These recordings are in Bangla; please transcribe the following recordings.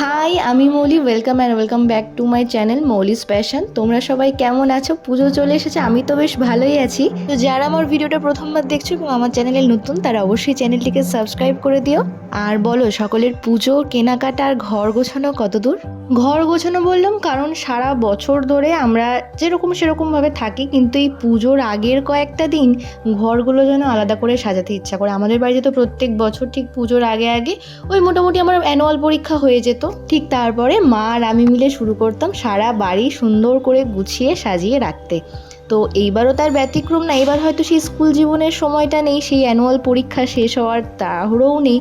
হাই আমি Mouli welcome and welcome back to my channel Mouli's passion তোমরা সবাই কেমন আছো? পুজো চলে এসেছে, আমি তো বেশ ভালোই আছি। তো যারা আমার ভিডিওটা প্রথমবার দেখছ এবং আমার চ্যানেলে নতুন, তারা অবশ্যই চ্যানেলটিকে সাবস্ক্রাইব করে দিও। আর বলো, সকলের পুজো, কেনাকাটা আর ঘর গোছানো কত দূর ঘর গোছানো বললাম কারণ সারা বছর ধরে আমরা যেরকম সেরকমভাবে থাকি, কিন্তু এই পুজোর আগের কয়েকটা দিন ঘরগুলো যেন আলাদা করে সাজাতে ইচ্ছা করে। আমাদের বাড়িতে তো প্রত্যেক বছর ঠিক পুজোর আগে আগে ওই মোটামুটি আমার অ্যানুয়াল পরীক্ষা হয়ে যেত। ঠিক তারপরে মা আর আমি মিলে শুরু করতাম সারা বাড়ি সুন্দর করে গুছিয়ে সাজিয়ে রাখতে। তো এইবারও তার ব্যতিক্রম না এবার হয়তো সেই স্কুল জীবনের সময়টা নেই, সেই অ্যানুয়াল পরীক্ষা শেষ হওয়ার তাড়াহুড়োও নেই।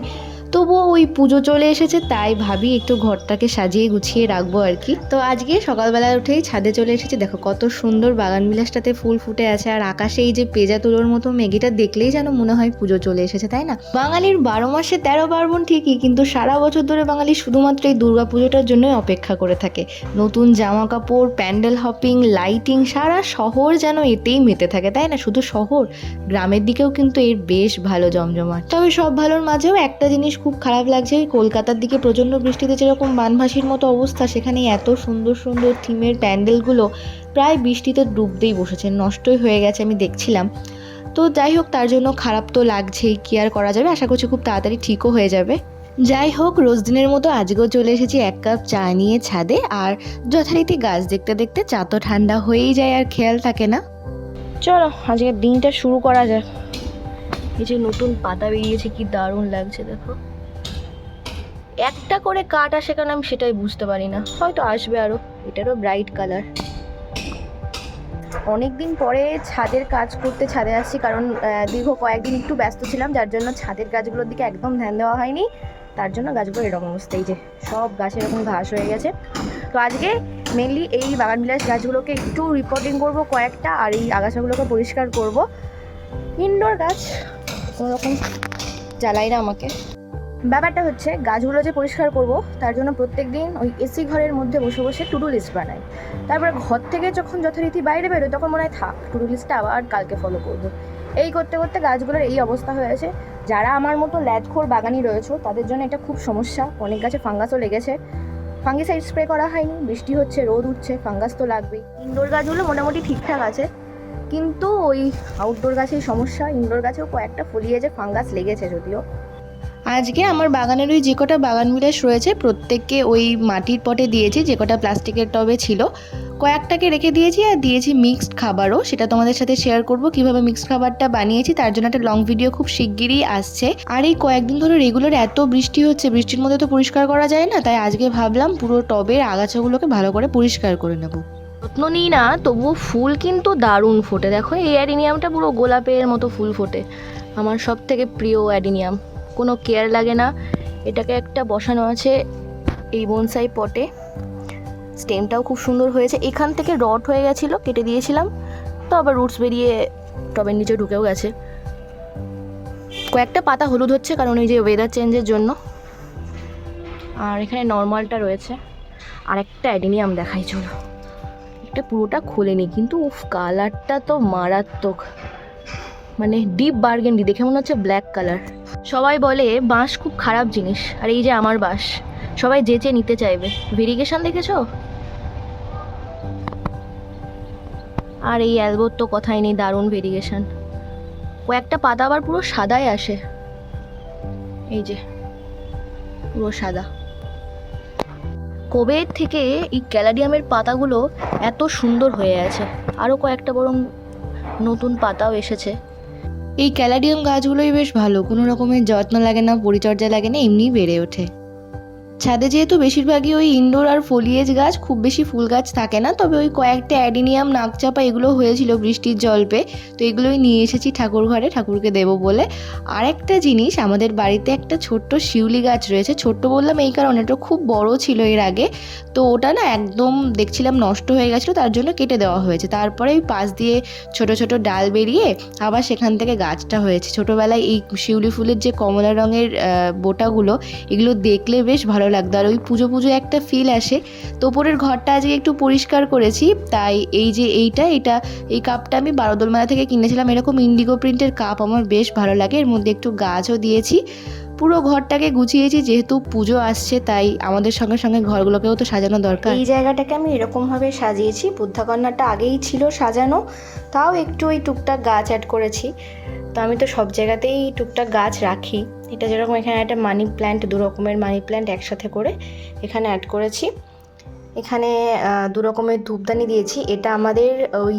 তবুও ওই পুজো চলে এসেছে, তাই ভাবি একটু ঘরটাকে সাজিয়ে গুছিয়ে রাখব আর কি। তো আজকে সকালবেলা উঠেই ছাদে চলে এসেছি। দেখো কত সুন্দর বাগান বিলাসটাতে ফুল ফুটে আছে, আর আকাশে এই যে পেজা তুলোর মতো মেঘিটা দেখলেই যেন মনে হয় পুজো চলে এসেছে, তাই না? বাঙালির বারো মাসে তেরো পার্বণ ঠিকই, কিন্তু সারা বছর ধরে বাঙালি শুধুমাত্র এই দুর্গা পুজোটার জন্যই অপেক্ষা করে থাকে। নতুন জামা কাপড়, প্যান্ডেল হপিং, লাইটিং, সারা শহর যেন এতেই মেতে থাকে, তাই না? শুধু শহর, গ্রামের দিকেও কিন্তু এর বেশ ভালো জমজমাট। তবে সব ভালোর মাঝেও একটা জিনিস খুব খারাপ লাগছে। কলকাতার দিকে প্রচণ্ড বৃষ্টিতে যেরকম বানভাসির মতো অবস্থা, সেখানে এত সুন্দর সুন্দর থিমের প্যান্ডেলগুলো প্রায় বৃষ্টিতে ডুবতেই বসেছে, নষ্টই হয়ে গেছে আমি দেখছিলাম। তো যাই হোক, তার জন্য খারাপ তো লাগছেই কি আর করা যাবে? আশা করছি খুব তাড়াতাড়ি ঠিকও হয়ে যাবে। যাই হোক, রোজ দিনের মতো আজকেও চলে এসেছি এক কাপ চা নিয়ে ছাদে, আর যথারীতি গাছ দেখতে দেখতে চা তো ঠান্ডা হয়েই যায়, আর খেয়াল থাকে না। চলো, আজকের দিনটা শুরু করা যাক। এই যে নতুন পাতা বেরিয়েছে, কি দারুণ লাগছে, দেখো। একটা করে কাঠ আসে কেন আমি সেটাই বুঝতে পারি না। হয়তো আসবে আরও এটারও ব্রাইট কালার অনেক দিন পরে ছাদের কাজ করতে ছাদে আসছি, কারণ দীর্ঘ কয়েকদিন একটু ব্যস্ত ছিলাম, যার জন্য ছাদের গাছগুলোর দিকে একদম ধ্যান দেওয়া হয়নি। তার জন্য গাছগুলো এরকম অবস্থা, এই যে সব গাছ এরকম ঘাস হয়ে গেছে। তো আজকে মেনলি এই বাগান বিলাস গাছগুলোকে একটু রিপোর্টিং করব কয়েকটা, আর এই আগাছাগুলোকে পরিষ্কার করব। ইনডোর গাছ কোনো রকম জ্বালাই না আমাকে। ব্যাপারটা হচ্ছে, গাছগুলো যে পরিষ্কার করব, তার জন্য প্রত্যেক দিন ওই এসি ঘরের মধ্যে বসে বসে টুডু লিস্ট বানাই। তারপরে ঘর থেকে যখন যথারীতি বাইরে বেরোয় তখন মনে হয়, থাক টুডু লিস্টটা আবার কালকে ফলো করব। এই করতে করতে গাছগুলোর এই অবস্থা হয়েছে যারা আমার মতো ল্যাদখোর বাগানি রয়েছে, তাদের জন্য এটা খুব সমস্যা। অনেক গাছে ফাঙ্গাসও লেগেছে। ফাঙ্গিসাইড স্প্রে করা হয়নি, বৃষ্টি হচ্ছে, রোদ উঠছে, ফাঙ্গাস তো লাগবেই। ইনডোর গাছগুলো মোটামুটি ঠিকঠাক আছে। কিন্তু ওই আউটডোর গাছেই সমস্যা ইনডোর গাছেও কয়েকটা ফলিয়েছে ফাঙ্গাস লেগেছে যদিও। আজকে আমার বাগানের ওই যে কটা বাগান বিলাস রয়েছে, প্রত্যেককে ওই মাটির পটে দিয়েছি, যে কটা প্লাস্টিকের টবে ছিল। কয়েকটাকে রেখে দিয়েছি আর দিয়েছি মিক্সড খাবারও। সেটা তোমাদের সাথে শেয়ার করব, কীভাবে মিক্সড খাবারটা বানিয়েছি, তার জন্য একটা লং ভিডিও খুব শিগগিরই আসছে। আর এই কয়েকদিন ধরে রেগুলার এত বৃষ্টি হচ্ছে, বৃষ্টির মধ্যে তো পরিষ্কার করা যায় না, তাই আজকে ভাবলাম পুরো টবের আগাছাগুলোকে ভালো করে পরিষ্কার করে নেব। যত্ন নিই না, তবুও ফুল কিন্তু দারুণ ফোটে। দেখো, এই অ্যাডিনিয়ামটা পুরো গোলাপের মতো ফুল ফোটে। আমার সব থেকে প্রিয় অ্যাডিনিয়াম। কোনো কেয়ার লাগে না। এটাকে একটা বসানো আছে এই বনসাই পটে। স্টেমটাও খুব সুন্দর হয়েছে। এখান থেকে রড হয়ে গেছিল, কেটে দিয়েছিলাম। তো আবার রুটস বেরিয়ে টবের নিচে ঢুকেও গেছে। কয়েকটা পাতা হলুদ হচ্ছে, কারণ ওই যে ওয়েদার চেঞ্জের জন্য। আর এখানে নর্মালটা রয়েছে। আর একটা অ্যাডিনিয়াম দেখাই, চলো। এটা পুরোটা খোলেনি কিন্তু উফ, কালারটা তো মারাত্মক। মানে ডিপ বার্গেন্ডি দেখে মনে হচ্ছে ব্ল্যাক কালার সবাই বলে, বাঁশ খুব খারাপ জিনিস, আর এই যে আমার বাঁশ। সবাই যেচে নিতে চাইবে। ভেরিগেশন দেখেছ? আর এই অ্যালবোর তো কথাই নেই, দারুণ ভেরিগেশন কয়েকটা পাতা আবার পুরো সাদাই আসে। এই যে, পুরো সাদা। কবে থেকে এই ক্যালাডিয়ামের পাতাগুলো এত সুন্দর হয়ে আছে? আরও কয়েকটা বরং নতুন পাতাও এসেছে। এই ক্যালাডিয়াম গাছগুলোই বেশ ভালো। কোনো রকমের যত্ন লাগে না, পরিচর্যা লাগে না এমনি বেড়ে ওঠে। ছাদে যেহেতু বেশিরভাগই ওই ইনডোর আর ফলিয়েজ গাছ, খুব বেশি ফুল গাছ থাকে না, তবে ওই কয়েকটা অ্যাডিনিয়াম নাকচাপা এগুলো হয়েছিল বৃষ্টির জল পেয়ে তো এগুলোই নিয়ে এসেছি ঠাকুর ঘরে, ঠাকুরকে দেবো বলে। আরেকটা জিনিস, আমাদের বাড়িতে একটা ছোট্ট শিউলি গাছ রয়েছে, ছোট্ট বললাম এই কারণে, এটা খুব বড় ছিল এর আগে, তো ওটা না একদম দেখছিলাম নষ্ট হয়ে গেছিল, তার জন্য কেটে দেওয়া হয়েছে। তারপরে ওই পাশ দিয়ে ছোট ছোট ডাল বেরিয়ে আবার সেখান থেকে গাছটা হয়েছে। ছোটোবেলায় এই শিউলি ফুলের যে কমলা রঙের বোটাগুলো, এগুলো দেখলে বেশ ভালো লাগতো আর ওই পুজো পুজো একটা ফিল আসে। তো ওপরের ঘরটা আজকে একটু পরিষ্কার করেছি। তাই এই যে এইটা, এটা, এই কাপটা আমি বারোদোলমেলা থেকে কিনেছিলাম। এরকম ইন্ডিগো প্রিন্টের কাপ আমার বেশ ভালো লাগে। এর মধ্যে একটু গাছও দিয়েছি। পুরো ঘরটাকে গুছিয়েছি, যেহেতু পুজো আসছে, তাই আমাদের সঙ্গে সঙ্গে ঘরগুলোকেও তো সাজানো দরকার। এই জায়গাটাকে আমি এরকমভাবে সাজিয়েছি, বুদ্ধাকন্যাটা আগেই ছিল সাজানো, তাও একটু ওই টুকটাক গাছ অ্যাড করেছি। তো আমি তো সব জায়গাতেই টুকটাক গাছ রাখি। এটা যেরকম এখানে একটা মানি প্ল্যান্ট দু রকমের মানি প্ল্যান্ট একসাথে করে এখানে অ্যাড করেছি। এখানে দু রকমের ধূপদানি দিয়েছি। এটা আমাদের ওই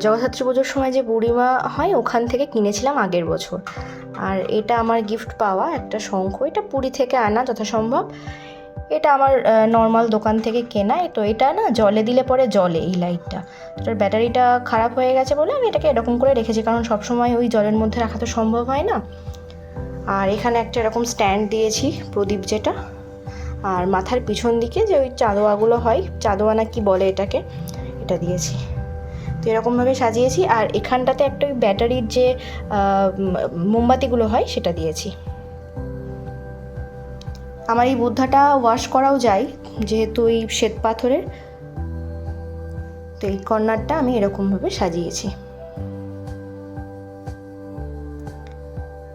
জগদ্ধাত্রী পুজোর সময় যে বুড়িমা হয়, ওখান থেকে কিনেছিলাম আগের বছর। আর এটা আমার গিফট পাওয়া একটা শঙ্খ। এটা পুরী থেকে আনা যথাসম্ভব। এটা আমার নর্মাল দোকান থেকে কেনা। তো এটা না, জলে দিলে পরে জলে এই লাইটটা এটার ব্যাটারিটা খারাপ হয়ে গেছে বলে আমি এটাকে এরকম করে রেখেছি। কারণ সবসময় ওই জলের মধ্যে রাখা তো সম্ভব হয় না। আর এখানে একটা এরকম স্ট্যান্ড দিয়েছি, প্রদীপ যেটা। আর মাথার পিছন দিকে যে ওই চাঁদোয়াগুলো হয়, চাঁদোয়া না কি বলে এটাকে, এটা দিয়েছি। তো এরকমভাবে সাজিয়েছি আর এখানটাতে একটা ওই ব্যাটারির যে মোমবাতিগুলো হয়, সেটা দিয়েছি। আমার এই বুদ্ধাটা ওয়াশ করাও যায়, যেহেতু এই শ্বেত পাথরের। তো এই কর্নারটা আমি এরকমভাবে সাজিয়েছি।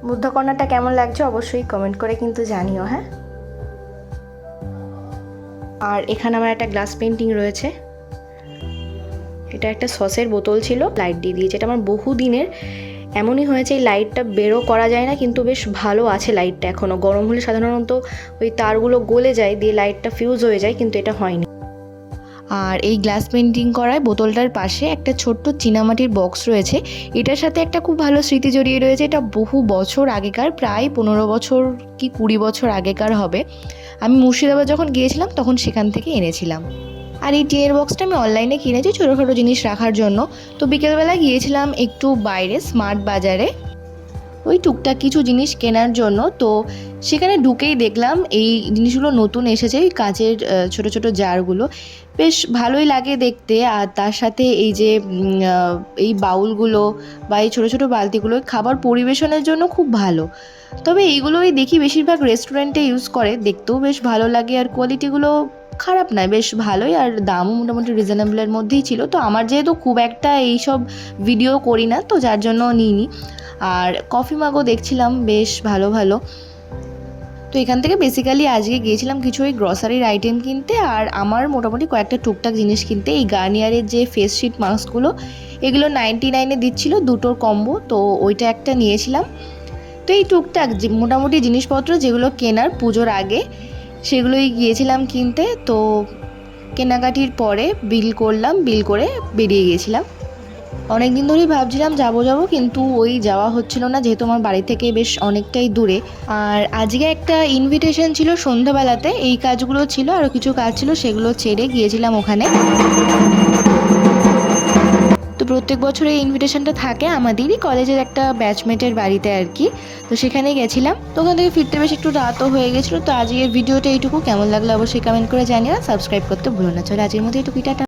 বুদ্ধ কর্নারটা কেমন লাগছে অবশ্যই কমেন্ট করে কিন্তু জানিও হ্যাঁ? আর এখানে আমার একটা গ্লাস পেন্টিং রয়েছে। এটা একটা সসের বোতল ছিল লাইট দিয়ে দিয়েছে। এটা আমার বহু দিনের এমনই হয়েছে, এই লাইটটা বেরো করা যায় না, কিন্তু বেশ ভালো আছে লাইটটা এখনও গরম হলে সাধারণত ওই তারগুলো গলে যায়, দিয়ে লাইটটা ফিউজ হয়ে যায়, কিন্তু এটা হয়নি। আর এই গ্লাস পেন্টিং করায় বোতলটার পাশে একটা ছোট্ট চীনামাটির বক্স রয়েছে। এটার সাথে একটা খুব ভালো স্মৃতি জড়িয়ে রয়েছে। এটা বহু বছর আগেকার, প্রায় পনেরো বছর কি কুড়ি বছর আগেকার হবে। আমি মুর্শিদাবাদ যখন গিয়েছিলাম তখন সেখান থেকে এনেছিলাম। আর এই টিনের বক্সটা আমি অনলাইনে কিনেছি ছোটোখাটো জিনিস রাখার জন্য। তো বিকেলবেলা গিয়েছিলাম একটু বাইরে স্মার্ট বাজারে। ওই টুকটাক কিছু জিনিস কেনার জন্য। তো সেখানে ঢুকেই দেখলাম এই জিনিসগুলো নতুন এসেছে এই কাঁচের ছোট ছোট জারগুলো। বেশ ভালোই লাগে দেখতে, আর তার সাথে এই যে এই বাউলগুলো বা এই ছোটো ছোটো বালতিগুলো খাবার পরিবেশনের জন্য খুব ভালো। তবে এইগুলোই দেখি বেশিরভাগ রেস্টুরেন্টে ইউজ করে, দেখতেও বেশ ভালো লাগে, আর কোয়ালিটিগুলো খারাপ নয়, বেশ ভালোই, আর দামও মোটামুটি রিজনেবলের মধ্যেই ছিল। তো আমার যেহেতু খুব একটা এইসব ভিডিও করি না, তো যার জন্য নিইনি। আর কফি মাগও দেখছিলাম, বেশ ভালো ভালো। তো এখান থেকে বেসিক্যালি আজকে গিয়েছিলাম কিছু ওই গ্রসারির আইটেম কিনতে আর আমার মোটামুটি কয়েকটা টুকটাক জিনিস কিনতে। এই গার্নিয়ারের যে ফেস শিট মাস্কগুলো এগুলো নাইনটি নাইনে দিচ্ছিল দুটোর কম্বো তো ওইটা একটা নিয়েছিলাম। তো এই টুকটাক মোটামুটি জিনিসপত্র যেগুলো কেনার পুজোর আগে, সেগুলোই গিয়েছিলাম কিনতে। তো কেনাকাটির পরে বিল করলাম বিল করে বেরিয়ে গিয়েছিলাম। অনেক দিন ধরেই ভাবছিলাম যাব যাব, কিন্তু ওই যাওয়া হচ্ছিল না, যেহেতু আমার বাড়ি থেকে বেশ অনেকটাই দূরে। আর আজকে একটা ইনভিটেশন ছিল সন্ধ্যাবেলাতে, এই কাজগুলো ছিল আরও কিছু কাজ ছিল, সেগুলো ছেড়ে গিয়েছিলাম ওখানে। তো প্রত্যেক বছর এই ইনভিটেশনটা থাকে আমাদেরই, কলেজের একটা ব্যাচমেটের বাড়িতে আর কি। তো সেখানে গেছিলাম। তো ওখান থেকে ফিরতে বেশ একটু রাতও হয়ে গেছিল, তো আজকের ভিডিওটা এইটুকু। কেমন লাগল অবশ্যই কমেন্ট করে জানিয়ে সাবস্ক্রাইব করতে ভুলো না। চলে আজকের মতো এইটুকুই, টাটা।